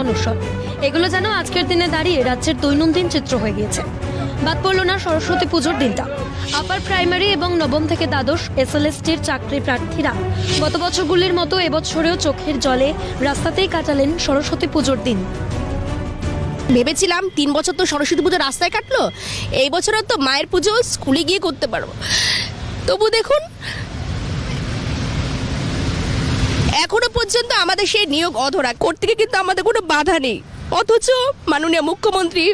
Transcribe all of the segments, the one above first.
অনশন এগুলো যেন আজকের দিনে দাঁড়িয়ে রাজ্যের দৈনন্দিন চিত্র হয়ে গিয়েছে। বাদ পড়ল না সরস্বতী পুজোর দিনটা। আপার প্রাইমারি এবং নবম থেকে দ্বাদশ এসএলএসটির চাকরি প্রার্থীরা গত বছরগুলির মতো এবছরেও চোখের জলে রাস্তাতেই কাটালেন সরস্বতী পুজোর দিন। ভেবেছিলাম তিন বছর তো সরস্বতী পুজো রাস্তায় কাটলো, এই বছরও তো মায়ের পুজো স্কুলে গিয়ে করতে পারব। তবু দেখুন এখনও পর্যন্ত আমাদের সেই নিয়োগ অধরা গিয়ে কিন্তু আমাদের কোনো বাধা নেই। অথচ মাননীয় মুখ্যমন্ত্রী,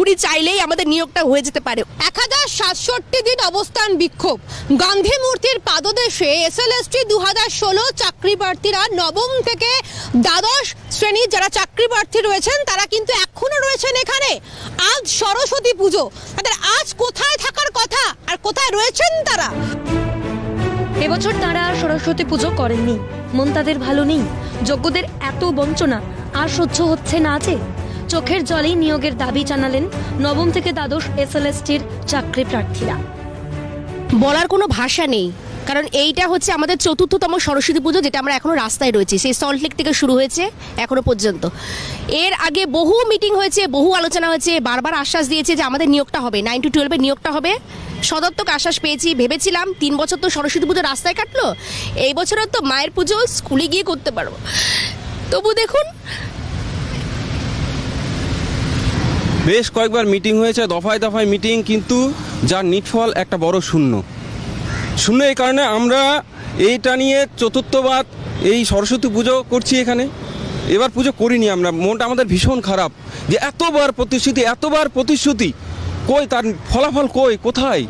উনি চাইলেই আমাদের নিয়োগটা হয়ে যেতে পারে। এক হাজার সাতষট্টি দিন অবস্থান বিক্ষোভ। গান্ধী মূর্তির পাদদেশে এসএলএসটি দু হাজার ষোলো চাকরি প্রার্থীরা নবম থেকে দ্বাদশ শ্রেণির যারা চাকরি প্রার্থী রয়েছেন, তারা কিন্তু এখনও রয়েছেন এখানে। আজ সরস্বতী পুজো। তাদের আজ কোথায় থাকার কথা? আর কোথায় রয়েছেন তারা? এবছর তারা আর সরস্বতী পুজো করেননি। মন তাদের ভালো নেই। যজ্ঞদের এত বঞ্চনা, আর সহ্য হচ্ছে না যে। চোখের জলেই নিয়োগের দাবি জানালেন নবম থেকে দ্বাদশ এস এসএলএসটির চাকরি প্রার্থীরা। বলার কোনো ভাষা নেই। কারণ এইটা হচ্ছে আমাদের চতুর্থতম সরস্বতী পুজো, যেটা আমরা এখনও রাস্তায় রয়েছি। সেই সল্টলেক থেকে শুরু হয়েছে, এখনও পর্যন্ত। এর আগে বহু মিটিং হয়েছে, বহু আলোচনা হয়েছে, বারবার আশ্বাস দিয়েছে যে আমাদের নিয়োগটা হবে। নাইন টু টুয়েলভে নিয়োগটা হবে। সদর্থক আশ্বাস পেয়েছি, ভেবেছিলাম তিন বছর তো সরস্বতী পুজো রাস্তায় কাটলো, এই বছরও তো মায়ের পুজো স্কুলে গিয়ে করতে পারব। তবু দেখুন, বেশ কয়েকবার মিটিং হয়েছে, দফায় দফায় মিটিং কিন্তু যার নিটফল একটা বড় শূন্য। শূন্য এই কারণে আমরা এইটা নিয়ে চতুর্থবার এই সরস্বতী পুজো করছি এখানে। এবার পুজো করিনি আমরা। মনটা আমাদের ভীষণ খারাপ যে এতবার প্রতিশ্রুতি এতবার প্রতিশ্রুতি, কই তার ফলাফল কই, কোথায়?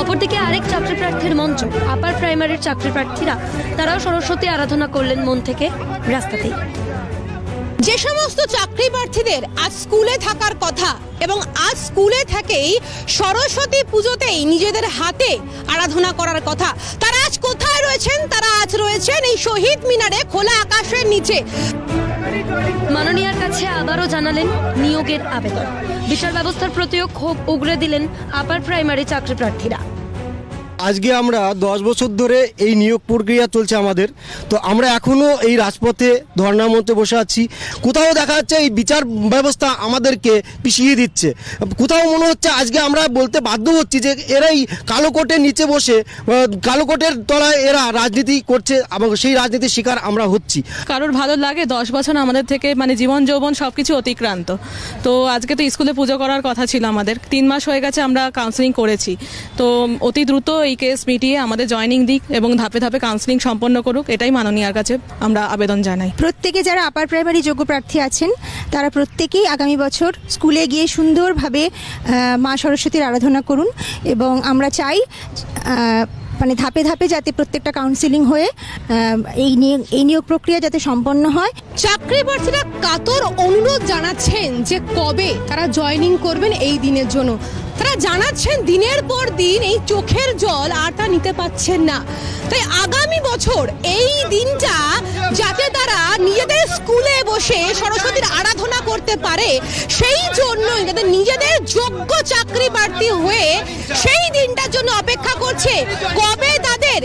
অপরদিকে আরেক চাকরি প্রার্থীর মঞ্চ, আপার প্রাইমারির চাকরি প্রার্থীরা তারাও সরস্বতী আরাধনা করলেন মন থেকে রাস্তাতেই। যে সমস্ত চাকরি প্রার্থীদের আজ স্কুলে থাকার কথা এবং আজ স্কুলে থেকেই সরস্বতী পুজোতেই নিজেদের হাতে আরাধনা করার কথা, তারা আজ কোথায় রয়েছেন? তারা আজ রয়েছেন এই শহীদ মিনারে খোলা আকাশের নিচে। মাননীয়ার কাছে আবারও জানালেন নিয়োগের আবেদন। বিচার ব্যবস্থার প্রতিও ক্ষোভ উগরে দিলেন আপার প্রাইমারি চাকরি প্রার্থীরা। আজকে আমরা দশ বছর ধরে এই নিয়োগ প্রক্রিয়া চলছে আমাদের। তো আমরা এখনও এই রাজপথে ধর্নার মধ্যে বসে আছি। কোথাও দেখা যাচ্ছে এই বিচার ব্যবস্থা আমাদেরকে পিছিয়ে দিচ্ছে। কোথাও মনে হচ্ছে আজকে আমরা বলতে বাধ্য হচ্ছি যে এরাই কালো কোটের নিচে বসে কালো কোটের তলায় এরা রাজনীতি করছে এবং সেই রাজনীতির শিকার আমরা হচ্ছি। কারোর ভালো লাগে, দশ বছর আমাদের থেকে মানে জীবন, যৌবন সব কিছু অতিক্রান্ত। তো আজকে তো স্কুলে পুজো করার কথা ছিল আমাদের। তিন মাস হয়ে গেছে আমরা কাউন্সিলিং করেছি। তো অতি দ্রুত এই কেস মিটিয়ে আমাদের জয়নিং দিক এবং ধাপে ধাপে কাউন্সিলিং সম্পন্ন করুক, এটাই মাননীয়ার কাছে আমরা আবেদন জানাই। প্রত্যেকে যারা আপার প্রাইমারি যোগ্য প্রার্থী আছেন, তারা প্রত্যেকেই আগামী বছর স্কুলে গিয়ে সুন্দরভাবে মা সরস্বতীর আরাধনা করুন এবং আমরা চাই মানে ধাপে ধাপে যাতে প্রত্যেকটা কাউন্সিলিং হয়ে এই নিয়োগ এই নিয়োগ প্রক্রিয়া যাতে সম্পন্ন হয়। চাকরি প্রার্থীরা কাতর অনুরোধ জানাচ্ছেন যে কবে তারা জয়েনিং করবেন এই দিনের জন্য। তারা জানাচ্ছেন দিনের পর দিন এই চোখের জল আর তা নিতে পাচ্ছেন না। তাই আগামী বছর এই দিনটা যাতে তারা নিজেদের স্কুলে বসে সরস্বতীর আরাধনা করতে পারে, সেই জন্যই যাতে নিজেদের যোগ্য চাকরি প্রার্থী হয়ে সেই জন্য করছে কবে তাদের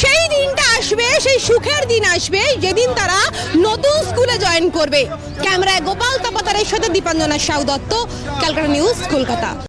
সেই দিনটা আসবে, সেই সুখের দিন আসবে, যেদিন তারা নতুন স্কুলে জয়েন করবে। ক্যামেরায় গোপাল তাপাতারের সাথে দীপাঞ্জনা সাউ দত্ত, ক্যালকাটা নিউজ কলকাতা।